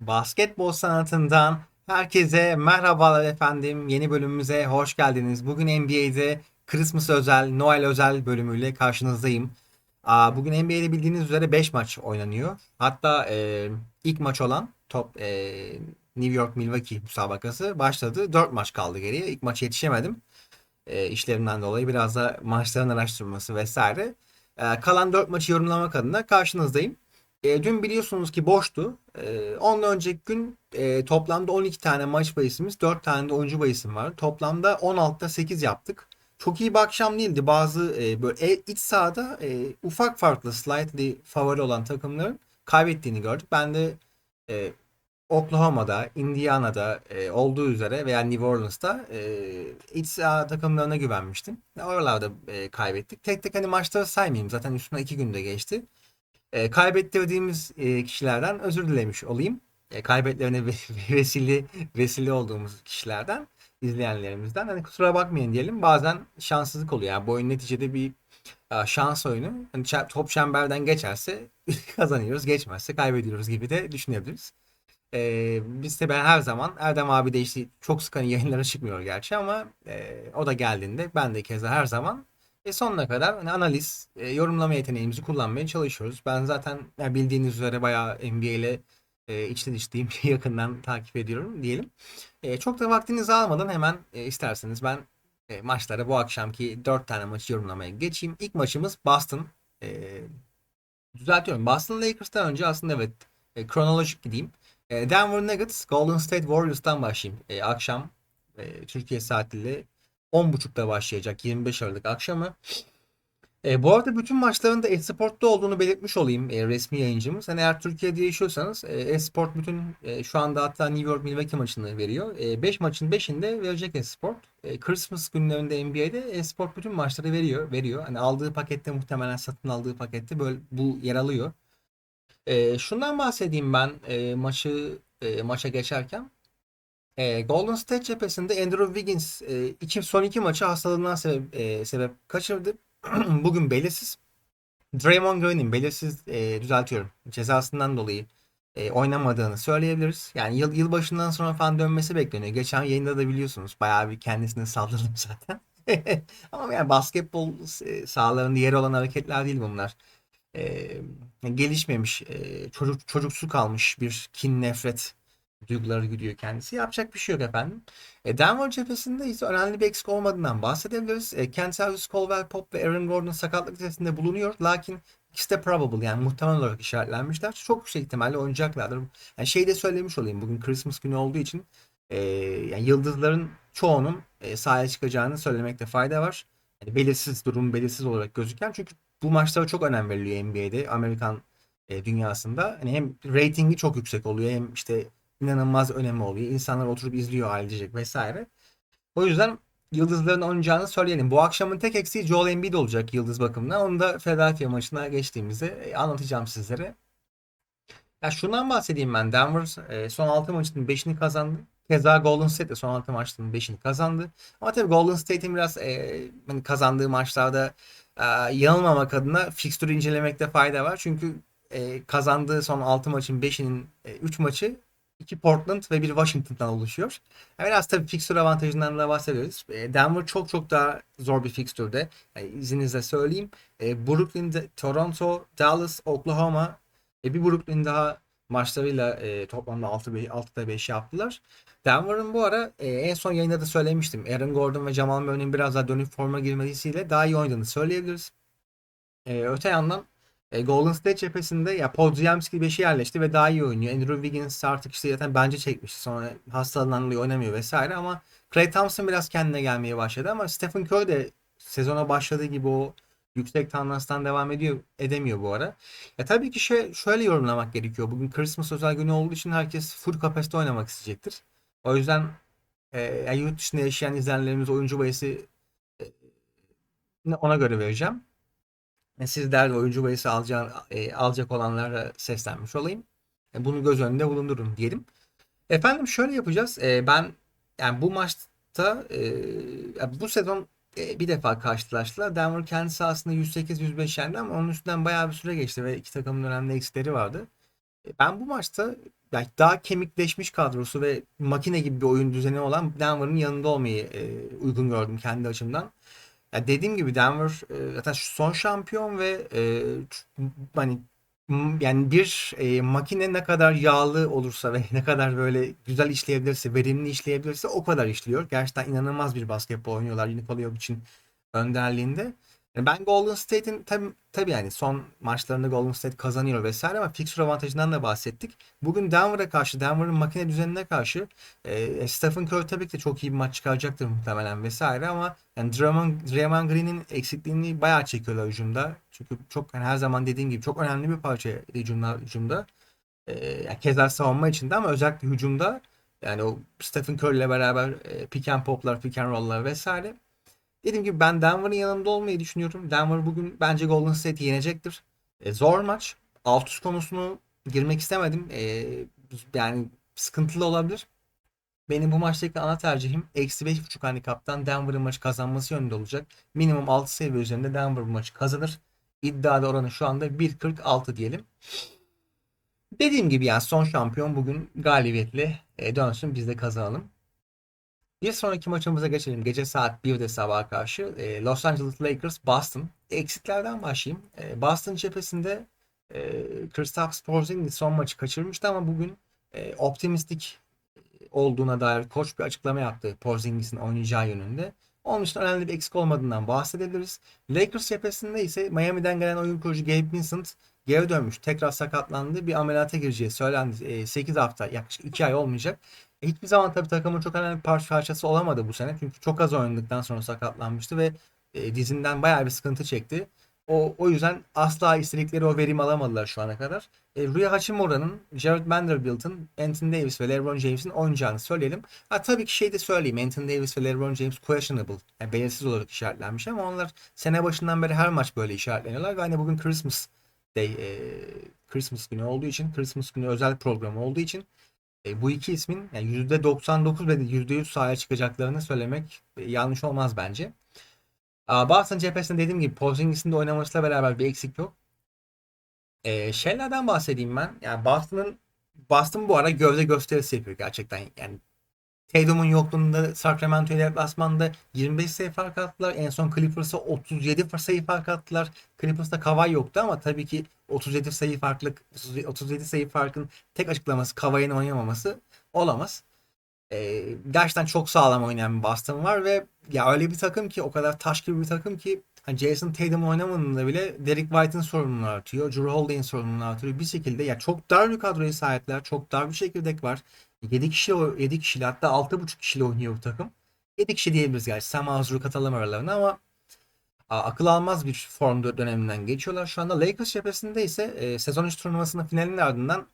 Basketbol sanatından herkese merhabalar efendim. Yeni bölümümüze hoş geldiniz. Bugün NBA'de Christmas özel, Noel özel bölümüyle karşınızdayım. Bugün NBA'de bildiğiniz üzere 5 maç oynanıyor. Hatta e, ilk maç olan top e, New York Milwaukee müsabakası başladı. 4 maç kaldı geriye. İlk maça yetişemedim. E, işlerimden dolayı biraz da maçların araştırması vesaire. E, kalan 4 maçı yorumlamak adına karşınızdayım. E, dün biliyorsunuz ki boştu. E, ondan önceki gün e, toplamda 12 tane maç bahisimiz, 4 tane de oyuncu bahisim var. Toplamda 16'da 8 yaptık. Çok iyi bir akşam değildi. Bazı e, böyle e, iç sahada e, ufak farklı, slightly favori olan takımların kaybettiğini gördük. Ben de e, Oklahoma'da, Indiana'da e, olduğu üzere veya New Orleans'ta e, iç saha takımlarına güvenmiştim. Oralarda e, kaybettik. Tek tek hani maçları saymayayım. Zaten üstüne 2 günde geçti. E, kaybettirdiğimiz e, kişilerden özür dilemiş olayım. E, kaybetlerine ve- vesile vesile olduğumuz kişilerden, izleyenlerimizden. Hani kusura bakmayın diyelim. Bazen şanssızlık oluyor. Yani bu oyun neticede bir e, şans oyunu. Hani top çemberden geçerse kazanıyoruz, geçmezse kaybediyoruz gibi de düşünebiliriz. E, biz de ben her zaman Erdem abi de işte çok sık hani yayınlara çıkmıyor gerçi ama e, o da geldiğinde ben de keza her zaman e sonuna kadar hani analiz, e, yorumlama yeteneğimizi kullanmaya çalışıyoruz. Ben zaten ya bildiğiniz üzere bayağı NBA ile e, içli dışlıyım. Yakından takip ediyorum diyelim. E, çok da vaktinizi almadan hemen e, isterseniz ben e, maçlara bu akşamki 4 tane maçı yorumlamaya geçeyim. İlk maçımız Boston. E, düzeltiyorum. Boston Lakers'tan önce aslında evet e, kronolojik gideyim. E, Denver Nuggets, Golden State Warriors'tan başlayayım. E, akşam e, Türkiye saatiyle 10.30'da başlayacak 25 Aralık akşamı. E, bu arada bütün maçların da Esport'ta olduğunu belirtmiş olayım e, resmi yayıncımız. Hani eğer Türkiye'de yaşıyorsanız e, Esport bütün e, şu anda hatta New York Milwaukee maçını veriyor. 5 maçın 5'inde verecek Esport. E, Christmas günlerinde NBA'de Esport bütün maçları veriyor. veriyor. Hani aldığı pakette muhtemelen satın aldığı pakette böyle bu yer alıyor. E, şundan bahsedeyim ben e, maçı e, maça geçerken. E, Golden State cephesinde Andrew Wiggins e, iki, son iki maçı hastalığından sebep, e, sebep kaçırdı. Bugün belirsiz. Draymond Green'in belirsiz e, düzeltiyorum. Cezasından dolayı e, oynamadığını söyleyebiliriz. Yani yıl yılbaşından sonra falan dönmesi bekleniyor. Geçen yayında da biliyorsunuz bayağı bir kendisine salladım zaten. Ama yani basketbol e, sahalarında yeri olan hareketler değil bunlar. E, gelişmemiş, e, çocuk çocuksu kalmış bir kin nefret duyguları güdüyor kendisi. Yapacak bir şey yok efendim. E, Denver cephesinde ise önemli bir eksik olmadığından bahsedebiliriz. E, Kentavius Caldwell Pope ve Aaron Gordon sakatlık listesinde bulunuyor. Lakin ikisi de probable yani muhtemel olarak işaretlenmişler. Çok yüksek ihtimalle oynayacaklardır. Yani şey de söylemiş olayım. Bugün Christmas günü olduğu için e, yani yıldızların çoğunun e, sahaya çıkacağını söylemekte fayda var. Yani belirsiz durum belirsiz olarak gözüken çünkü bu maçlara çok önem veriliyor NBA'de, Amerikan e, dünyasında. Hani hem ratingi çok yüksek oluyor hem işte inanılmaz önemi oluyor. İnsanlar oturup izliyor ailecek vesaire. O yüzden yıldızların oynayacağını söyleyelim. Bu akşamın tek eksiği Joel Embiid olacak yıldız bakımından. Onu da Philadelphia maçına geçtiğimizde e, anlatacağım sizlere. Ya şundan bahsedeyim ben. Denver e, son 6 maçının 5'ini kazandı. Keza Golden State de son 6 maçının 5'ini kazandı. Ama tabii Golden State'in biraz e, hani kazandığı maçlarda e, yanılmamak adına fikstürü incelemekte fayda var. Çünkü e, kazandığı son 6 maçın 5'inin e, 3 maçı iki Portland ve bir Washington'dan oluşuyor. Yani biraz tabii fixture avantajından da bahsediyoruz. E, Denver çok çok daha zor bir fixture'de. Yani izninizle söyleyeyim. E, Brooklyn, Toronto, Dallas, Oklahoma e, bir Brooklyn daha maçlarıyla e, toplamda 6 6'da 5 yaptılar. Denver'ın bu ara e, en son yayında da söylemiştim. Aaron Gordon ve Jamal Murray'nin biraz daha dönüp forma girmesiyle daha iyi oynadığını söyleyebiliriz. Öte yandan e, Golden State cephesinde ya Podziemski 5'i yerleşti ve daha iyi oynuyor. Andrew Wiggins artık işte zaten bence çekmişti. Sonra dolayı oynamıyor vesaire ama Klay Thompson biraz kendine gelmeye başladı ama Stephen Curry de sezona başladığı gibi o yüksek tandanstan devam ediyor edemiyor bu ara. Ya tabii ki şey, şöyle yorumlamak gerekiyor. Bugün Christmas özel günü olduğu için herkes full kapasite oynamak isteyecektir. O yüzden e, yani yurt dışında yaşayan izleyenlerimiz oyuncu bayısı e, ona göre vereceğim. E, Sizler de oyuncu bayısı alacak, e, alacak olanlara seslenmiş olayım. E, bunu göz önünde bulundurun diyelim. Efendim şöyle yapacağız. E, ben yani bu maçta e, bu sezon e, bir defa karşılaştılar. Denver kendi sahasında 108-105 yendi ama onun üstünden bayağı bir süre geçti ve iki takımın önemli eksikleri vardı. E, Ben bu maçta yani daha kemikleşmiş kadrosu ve makine gibi bir oyun düzeni olan Denver'ın yanında olmayı e, uygun gördüm kendi açımdan. Ya dediğim gibi Denver e, zaten son şampiyon ve e, hani yani bir e, makine ne kadar yağlı olursa ve ne kadar böyle güzel işleyebilirse, verimli işleyebilirse o kadar işliyor. Gerçekten inanılmaz bir basketbol oynuyorlar Nikola Jokic'in önderliğinde. Yani ben Golden State'in tabii, tabii yani son maçlarında Golden State kazanıyor vesaire ama fixture avantajından da bahsettik. Bugün Denver'a karşı, Denver'ın makine düzenine karşı e, Stephen Curry tabii ki de çok iyi bir maç çıkaracaktır muhtemelen vesaire ama yani Draymond, Draymond Green'in eksikliğini bayağı çekiyorlar hücumda. Çünkü çok hani her zaman dediğim gibi çok önemli bir parça hücumda. hücumda. E, yani keza savunma içinde ama özellikle hücumda yani o Stephen Curry ile beraber e, pick and pop'lar, pick and roll'lar vesaire Dediğim gibi ben Denver'ın yanında olmayı düşünüyorum. Denver bugün bence Golden State'i yenecektir. E, zor maç. Alt üst konusunu girmek istemedim. E, yani sıkıntılı olabilir. Benim bu maçtaki ana tercihim eksi 5.5 handikaptan Denver'ın maçı kazanması yönünde olacak. Minimum 6 seviye üzerinde Denver bu maçı kazanır. İddiada oranı şu anda 1.46 diyelim. Dediğim gibi yani son şampiyon bugün galibiyetle e, dönsün biz de kazanalım. Bir sonraki maçımıza geçelim. Gece saat 1'de sabaha karşı e, Los Angeles Lakers Boston. Eksiklerden başlayayım. E, Boston cephesinde e, Kristaps Porzingis son maçı kaçırmıştı ama bugün e, optimistik olduğuna dair koç bir açıklama yaptı Porzingis'in oynayacağı yönünde. Onun için önemli bir eksik olmadığından bahsedebiliriz. Lakers cephesinde ise Miami'den gelen oyun kurucu Gabe Vincent geri dönmüş. Tekrar sakatlandı. Bir ameliyata gireceği söylendi. E, 8 hafta yaklaşık 2 ay olmayacak. Hiçbir zaman tabii takımın çok önemli bir parça- parçası olamadı bu sene. Çünkü çok az oynadıktan sonra sakatlanmıştı ve e, dizinden bayağı bir sıkıntı çekti. O, o yüzden asla istedikleri o verimi alamadılar şu ana kadar. E, Rui Hachimura'nın, Jared Vanderbilt'in, Anthony Davis ve LeBron James'in oynayacağını söyleyelim. Ha, tabii ki şey de söyleyeyim. Anthony Davis ve LeBron James questionable. Yani belirsiz olarak işaretlenmiş ama onlar sene başından beri her maç böyle işaretleniyorlar. Ve hani bugün Christmas Day, e, Christmas günü olduğu için, Christmas günü özel programı olduğu için e, bu iki ismin yani %99 ve %100 sahaya çıkacaklarını söylemek e, yanlış olmaz bence. Aa, Boston cephesinde dediğim gibi Porzingis'in de oynamasıyla beraber bir eksik yok. E, şeylerden bahsedeyim ben. Yani Boston'ın Boston bu ara gövde gösterisi yapıyor gerçekten. Yani Tatum'un yokluğunda Sacramento ile deplasmanda 25 sayı fark attılar. En son Clippers'a 37 sayı fark attılar. Clippers'ta Kawhi yoktu ama tabii ki 37 sayı farklık 37 sayı farkın tek açıklaması Kawhi'nin oynamaması olamaz. Ee, gerçekten çok sağlam oynayan bir Boston var ve ya öyle bir takım ki o kadar taş gibi bir takım ki hani Jason Tatum oynamadığında bile Derek White'ın sorumluluğunu artıyor. Drew Holiday'in sorumluluğunu artıyor. Bir şekilde ya çok dar bir kadroya sahipler. Çok dar bir çekirdek var. 7 kişi 7 kişiyle hatta 6,5 kişiyle oynuyor bu takım. 7 kişi diyebiliriz gerçi. Sam Azur'u katalım aralarına ama akıl almaz bir form dö- döneminden geçiyorlar. Şu anda Lakers cephesinde ise e, sezon içi turnuvasının finalinin ardından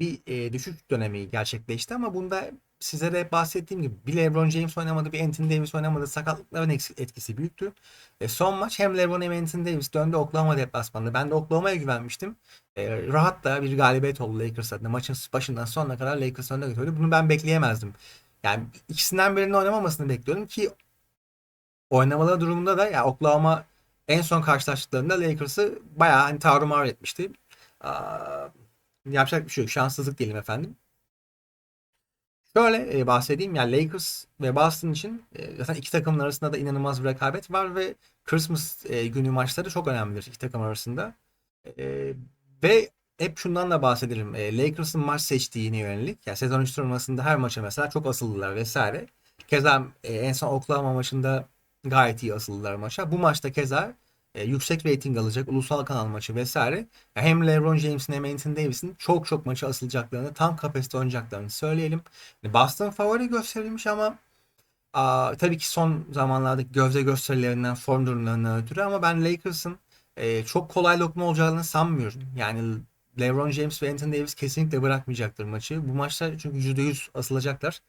bir e, düşüş dönemi gerçekleşti ama bunda size de bahsettiğim gibi bir LeBron James oynamadı, bir Anthony Davis oynamadı. Sakatlıkların etkisi büyüktü. E, son maç hem LeBron hem Anthony Davis döndü Oklahoma deplasmanında. Ben de Oklahoma'ya güvenmiştim. E, rahat da bir galibiyet oldu Lakers adına. Maçın başından sonuna kadar Lakers önde götürdü. Bunu ben bekleyemezdim. Yani ikisinden birinin oynamamasını bekliyordum ki oynamaları durumunda da ya Oklahoma en son karşılaştıklarında Lakers'ı bayağı hani tarumar etmişti. Aa, yapacak bir şey yok. Şanssızlık diyelim efendim. Şöyle e, bahsedeyim. Yani Lakers ve Boston için e, zaten iki takımın arasında da inanılmaz bir rekabet var ve Christmas e, günü maçları çok önemlidir iki takım arasında. E, ve hep şundan da bahsedelim. E, Lakers'ın maç seçtiğine yönelik. Yani sezon 3 turnuvasında her maça mesela çok asıldılar vesaire. Keza e, en son Oklahoma maçında gayet iyi asıldılar maça. Bu maçta keza e, yüksek rating alacak ulusal kanal maçı vesaire. Hem LeBron James'in hem Anthony Davis'in çok çok maçı asılacaklarını, tam kapasite oynayacaklarını söyleyelim. Boston favori gösterilmiş ama aa, tabii ki son zamanlardaki gövde gösterilerinden, form durumlarından ötürü ama ben Lakers'ın e, çok kolay lokma olacağını sanmıyorum. Yani LeBron James ve Anthony Davis kesinlikle bırakmayacaktır maçı. Bu maçta çünkü %100 asılacaklar.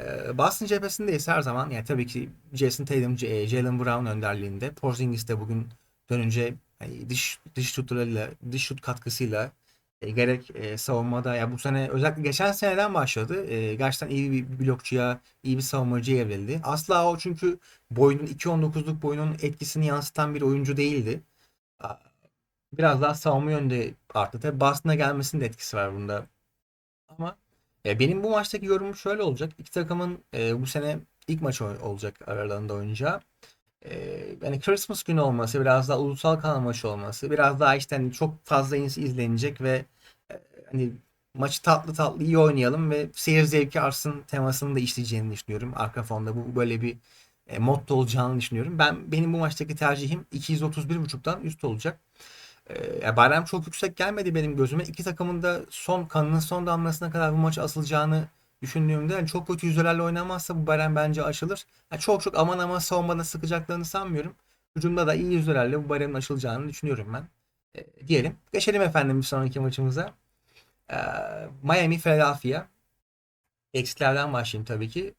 Ee, Boston cephesinde ise her zaman yani tabii ki Jason Tatum, J- Jaylen Brown önderliğinde. Porzingis de bugün dönünce hani dış dış şutlarıyla, dış şut katkısıyla e, gerek e, savunmada ya bu sene özellikle geçen seneden başladı. E, gerçekten iyi bir blokçuya, iyi bir savunmacıya evrildi. Asla o çünkü boyunun 2.19'luk boyunun etkisini yansıtan bir oyuncu değildi. biraz daha savunma yönde arttı. Tabii Boston'a gelmesinin de etkisi var bunda. Ama e, benim bu maçtaki yorumum şöyle olacak. İki takımın e, bu sene ilk maçı oy- olacak aralarında oynayacağı. E, yani Christmas günü olması, biraz daha ulusal kanal maçı olması, biraz daha işte hani çok fazla iz- izlenecek ve e, hani maçı tatlı tatlı iyi oynayalım ve seyir zevki artsın temasını da işleyeceğini düşünüyorum. Arka fonda bu böyle bir e, motto olacağını düşünüyorum. Ben benim bu maçtaki tercihim 231.5'tan üst olacak. Ee, ya Bayram çok yüksek gelmedi benim gözüme. İki takımın da son kanının son damlasına kadar bu maçı asılacağını düşündüğümde yani çok kötü yüzlerle oynamazsa bu Bayram bence aşılır. Ya çok çok aman aman savunmada sıkacaklarını sanmıyorum. Hücumda da iyi yüzlerle bu Bayram'ın aşılacağını düşünüyorum ben. Ee, diyelim. Geçelim efendim bir sonraki maçımıza. Ee, Miami Philadelphia. Eksilerden başlayayım tabii ki.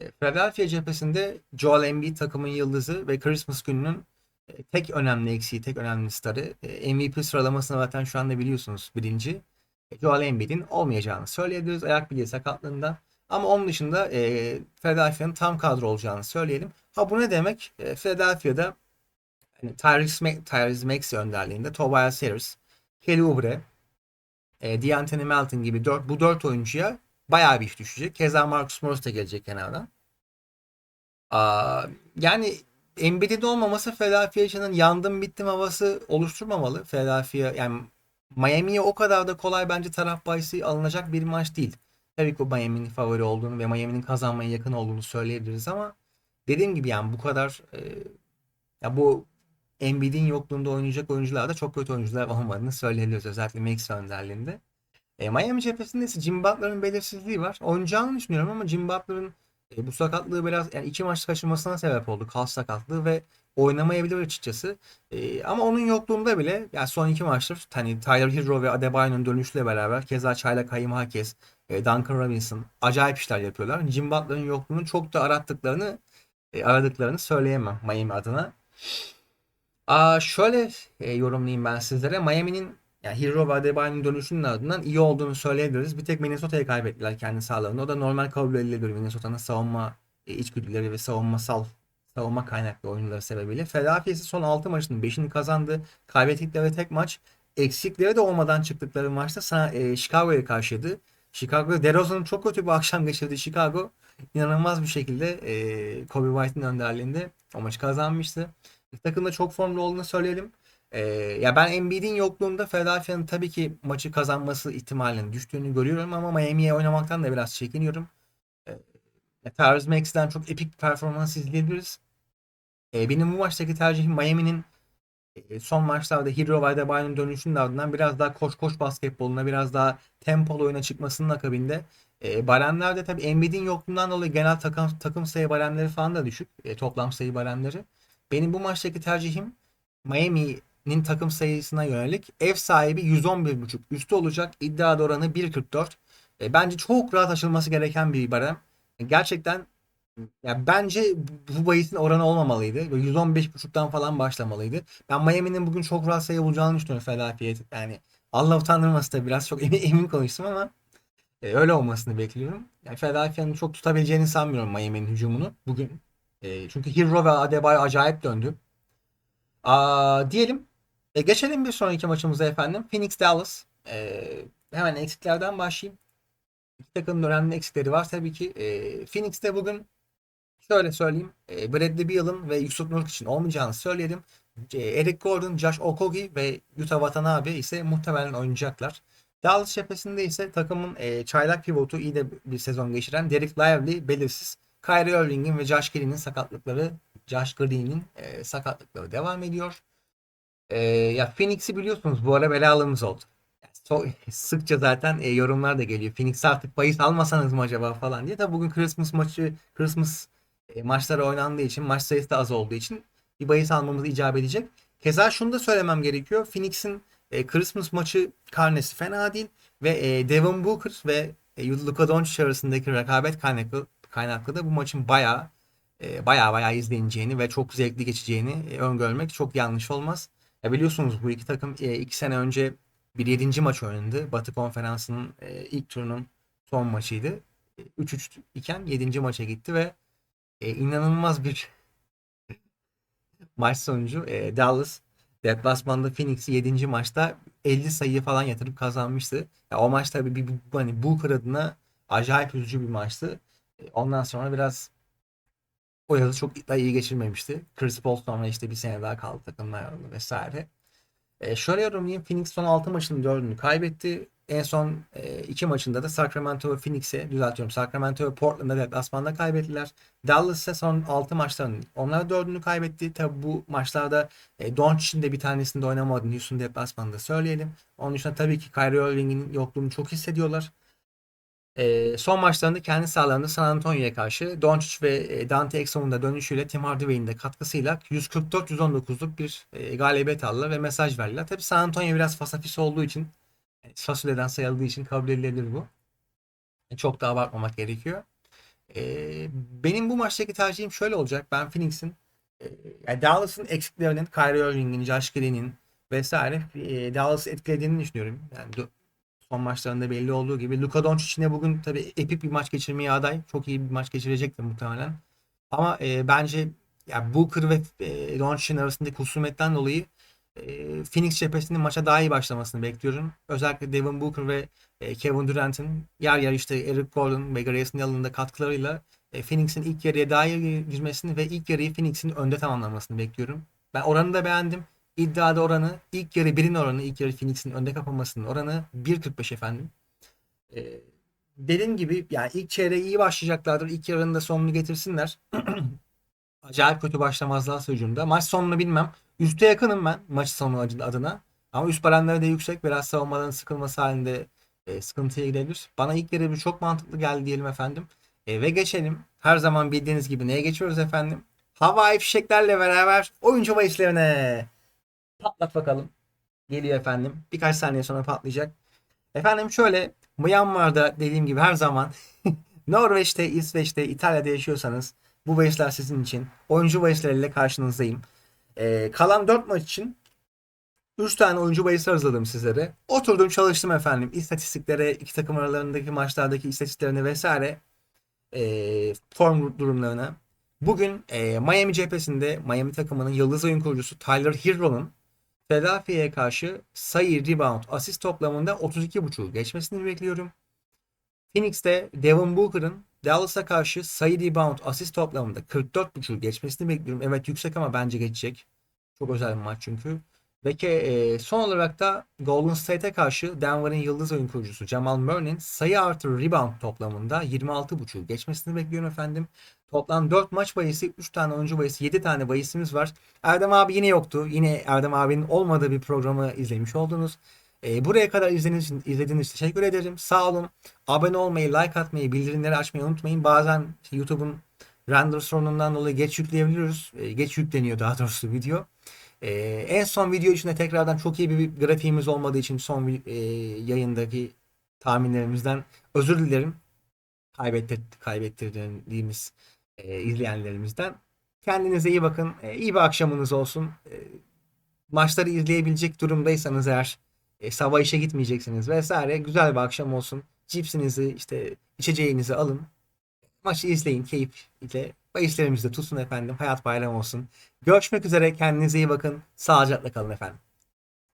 E, Philadelphia cephesinde Joel Embiid takımın yıldızı ve Christmas gününün e, tek önemli eksiği, tek önemli starı. E, MVP sıralamasını zaten şu anda biliyorsunuz birinci. E, Joel Embiid'in olmayacağını söyleyebiliriz ayak bileği sakatlığından. Ama onun dışında e, Philadelphia'nın tam kadro olacağını söyleyelim. Ha bu ne demek? E, Philadelphia'da yani Tyrese, Ma- Tyrese Maxey önderliğinde Tobias Harris, Kelly Oubre, e, D'Anthony Melton gibi dört, bu dört oyuncuya bayağı bir iş düşecek. Keza Marcus Morris de gelecek kenardan. Aa, yani Embiid'in olmaması Philadelphia'nın yandım bittim havası oluşturmamalı. Philadelphia yani Miami'ye o kadar da kolay bence taraf bahisi alınacak bir maç değil. Tabii ki Miami'nin favori olduğunu ve Miami'nin kazanmaya yakın olduğunu söyleyebiliriz ama dediğim gibi yani bu kadar e, ya bu Embiid'in yokluğunda oynayacak oyuncular da çok kötü oyuncular olmadığını söyleyebiliriz. Özellikle Maxey önderliğinde. E, Miami cephesinde ise Jimmy Butler'ın belirsizliği var. Oynayacağını düşünüyorum ama Jimmy Butler'ın e, bu sakatlığı biraz yani iki maç kaçırmasına sebep oldu. Kas sakatlığı ve oynamayabilir açıkçası. E, ama onun yokluğunda bile yani son iki maçtır hani Tyler Hero ve Adebayo'nun dönüşüyle beraber keza Çaylak Hayim Hakes, e, Duncan Robinson acayip işler yapıyorlar. Jimmy Butler'ın yokluğunu çok da arattıklarını e, aradıklarını söyleyemem Miami adına. Aa, şöyle e, yorumlayayım ben sizlere. Miami'nin yani Hero ve Adebayo'nun dönüşünün ardından iyi olduğunu söyleyebiliriz. Bir tek Minnesota'ya kaybettiler kendi sahalarında. O da normal kabul edilebilir. Minnesota'nın savunma e, içgüdüleri ve savunmasal savunma kaynaklı oyunları sebebiyle. Philadelphia son 6 maçının 5'ini kazandı. Kaybettikleri tek maç eksikleri de olmadan çıktıkları maçta e, Chicago'ya karşıydı. Chicago, DeRozan'ın çok kötü bir akşam geçirdiği Chicago inanılmaz bir şekilde e, Kobe White'ın önderliğinde o maçı kazanmıştı. Takımda çok formda olduğunu söyleyelim. Ee, ya ben Embiid'in yokluğunda Philadelphia'nın tabii ki maçı kazanması ihtimalinin düştüğünü görüyorum ama Miami'ye oynamaktan da biraz çekiniyorum. Ee, Tyrese Maxey'den çok epik bir performans izleyebiliriz. Ee, benim bu maçtaki tercihim Miami'nin e, son maçlarda Hero Adebayo'nun dönüşünün ardından biraz daha koş koş basketboluna, biraz daha tempolu oyuna çıkmasının akabinde e, baremlerde tabii Embiid'in yokluğundan dolayı genel takım, takım sayı baremleri falan da düşük. E, toplam sayı baremleri. Benim bu maçtaki tercihim Miami'nin takım sayısına yönelik ev sahibi 111.5 üstü olacak. İddia oranı 1.44. E, bence çok rahat aşılması gereken bir barem. E, gerçekten ya bence bu bahisin oranı olmamalıydı. Böyle 115.5'tan falan başlamalıydı. Ben Miami'nin bugün çok rahat sayı bulacağını düşünüyorum Philadelphia'ya. Yani Allah utandırması da biraz çok emin, emin konuştum ama e, öyle olmasını bekliyorum. Yani Philadelphia'nın çok tutabileceğini sanmıyorum Miami'nin hücumunu bugün. E, çünkü Hero ve Adebayo acayip döndü. Aa, diyelim. E, geçelim bir sonraki maçımıza efendim. Phoenix Dallas. E, hemen eksiklerden başlayayım. İki takımın önemli eksikleri var tabii ki. E, Phoenix'te bugün şöyle söyleyeyim. E, Bradley Beal'ın ve Yusuf Nurk için olmayacağını söyleyelim. E, Eric Gordon, Josh Okogie ve Yuta Watanabe ise muhtemelen oynayacaklar. Dallas cephesinde ise takımın e, çaylak pivotu iyi de bir sezon geçiren Derek Lively belirsiz. Kyrie Irving'in ve Josh Green'in sakatlıkları Josh Green'in e, sakatlıkları devam ediyor. E, ya Phoenix'i biliyorsunuz bu ara belalımız oldu. So, sıkça zaten e, yorumlar da geliyor. Phoenix artık bahis almasanız mı acaba falan diye. Tabi bugün Christmas maçı, Christmas e, maçları oynandığı için, maç sayısı da az olduğu için bir bahis almamız icap edecek. Keza şunu da söylemem gerekiyor. Phoenix'in e, Christmas maçı karnesi fena değil ve e, Devin Booker ve e, Luka Doncic arasındaki rekabet kaynaklı kaynaklı da bu maçın bayağı e, bayağı bayağı izleneceğini ve çok zevkli geçeceğini e, öngörmek çok yanlış olmaz. Ya biliyorsunuz bu iki takım e, iki sene önce bir yedinci maç oynadı. Batı Konferansı'nın e, ilk turunun son maçıydı. E, 3-3 iken yedinci maça gitti ve e, inanılmaz bir maç sonucu e, Dallas Deplasmanda Phoenix'i 7. maçta 50 sayı falan yatırıp kazanmıştı. Ya o maç tabii bir, bir hani Booker adına acayip üzücü bir maçtı. E, Ondan sonra biraz o yazı çok da iyi geçirmemişti. Chris Paul sonra işte bir sene daha kaldı takımla ayrıldı vesaire. E, şöyle yorumlayayım. Phoenix son 6 maçının 4'ünü kaybetti. En son 2 maçında da Sacramento ve Phoenix'e düzeltiyorum. Sacramento ve Portland'da deplasmanda kaybettiler. Dallas ise son 6 maçlarının onlar 4'ünü kaybetti. Tabi bu maçlarda e, Doncic'in de bir tanesinde oynamadığını Houston deplasmanında söyleyelim. Onun dışında tabii ki Kyrie Irving'in yokluğunu çok hissediyorlar. E, son maçlarında kendi sahalarında San Antonio'ya karşı Doncic ve e, Dante Exum'un da dönüşüyle Tim Hardaway'in de katkısıyla 144-119'luk bir e, galibiyet aldılar ve mesaj verdiler. Tabii San Antonio biraz fasafis olduğu için e, fasulyeden sayıldığı için kabul edilebilir bu. E, Çok da abartmamak gerekiyor. E, benim bu maçtaki tercihim şöyle olacak. Ben Phoenix'in yani Dallas'ın eksiklerinin, Kyrie Irving'in, Josh Green'in vesaire e, Dallas'ı etkilediğini düşünüyorum. Yani son maçlarında belli olduğu gibi. Luka Doncic yine bugün tabii epik bir maç geçirmeye aday. Çok iyi bir maç geçirecektir muhtemelen. Ama e, bence ya Booker ve e, Doncic'in arasındaki husumetten dolayı e, Phoenix cephesinin maça daha iyi başlamasını bekliyorum. Özellikle Devin Booker ve e, Kevin Durant'in yer yer işte Eric Gordon ve Grayson Allen'ın da katkılarıyla e, Phoenix'in ilk yarıya daha iyi girmesini ve ilk yarıyı Phoenix'in önde tamamlamasını bekliyorum. Ben oranı da beğendim. İddiada oranı ilk yarı birin oranı ilk yarı Phoenix'in önde kapanmasının oranı 1.45 efendim. E, dediğim gibi yani ilk çeyreğe iyi başlayacaklardır. İlk yarının da sonunu getirsinler. Acayip kötü başlamazlarsa hücumda. Maç sonunu bilmem. Üste yakınım ben maç sonu adına. Ama üst baremleri de yüksek. Biraz savunmaların sıkılması halinde e, sıkıntıya girebilir. Bana ilk yarı bir çok mantıklı geldi diyelim efendim. E, ve geçelim. Her zaman bildiğiniz gibi neye geçiyoruz efendim? Havai fişeklerle beraber oyuncu bahislerine. Patlat bakalım. Geliyor efendim. Birkaç saniye sonra patlayacak. Efendim şöyle Myanmar'da dediğim gibi her zaman Norveç'te, İsveç'te, İtalya'da yaşıyorsanız bu bahisler sizin için. Oyuncu bahisleriyle karşınızdayım. Ee, kalan 4 maç için 3 tane oyuncu bahisi hazırladım sizlere. Oturdum çalıştım efendim. İstatistiklere, iki takım aralarındaki maçlardaki istatistiklerine vesaire e, form durumlarına. Bugün e, Miami cephesinde Miami takımının yıldız oyun kurucusu Tyler Hero'nun Philadelphia'ya karşı sayı, rebound, asist toplamında 32.5'u geçmesini bekliyorum. Phoenix'te Devin Booker'ın Dallas'a karşı sayı, rebound, asist toplamında 44.5'u geçmesini bekliyorum. Evet yüksek ama bence geçecek. Çok özel bir maç çünkü. Ve e, son olarak da Golden State'e karşı Denver'ın yıldız oyun kurucusu Jamal Murray'nin sayı artı rebound toplamında 26.5'u geçmesini bekliyorum efendim. Toplam 4 maç bayisi, 3 tane oyuncu bayisi, 7 tane bayisimiz var. Erdem abi yine yoktu. Yine Erdem abinin olmadığı bir programı izlemiş oldunuz. E, buraya kadar izlediğiniz için, izlediğiniz için teşekkür ederim. Sağ olun. Abone olmayı, like atmayı, bildirimleri açmayı unutmayın. Bazen YouTube'un render sorunundan dolayı geç yükleyebiliyoruz. E, geç yükleniyor daha doğrusu video. E, en son video için de tekrardan çok iyi bir grafiğimiz olmadığı için son e, yayındaki tahminlerimizden özür dilerim. Kaybettir, kaybettirdiğimiz e, izleyenlerimizden. Kendinize iyi bakın. E, iyi bir akşamınız olsun. E, maçları izleyebilecek durumdaysanız eğer e, sabah işe gitmeyeceksiniz vesaire güzel bir akşam olsun. Cipsinizi işte içeceğinizi alın. Maçı izleyin keyifle. Bahislerimizi de tutsun efendim. Hayat bayram olsun. Görüşmek üzere. Kendinize iyi bakın. Sağlıcakla kalın efendim.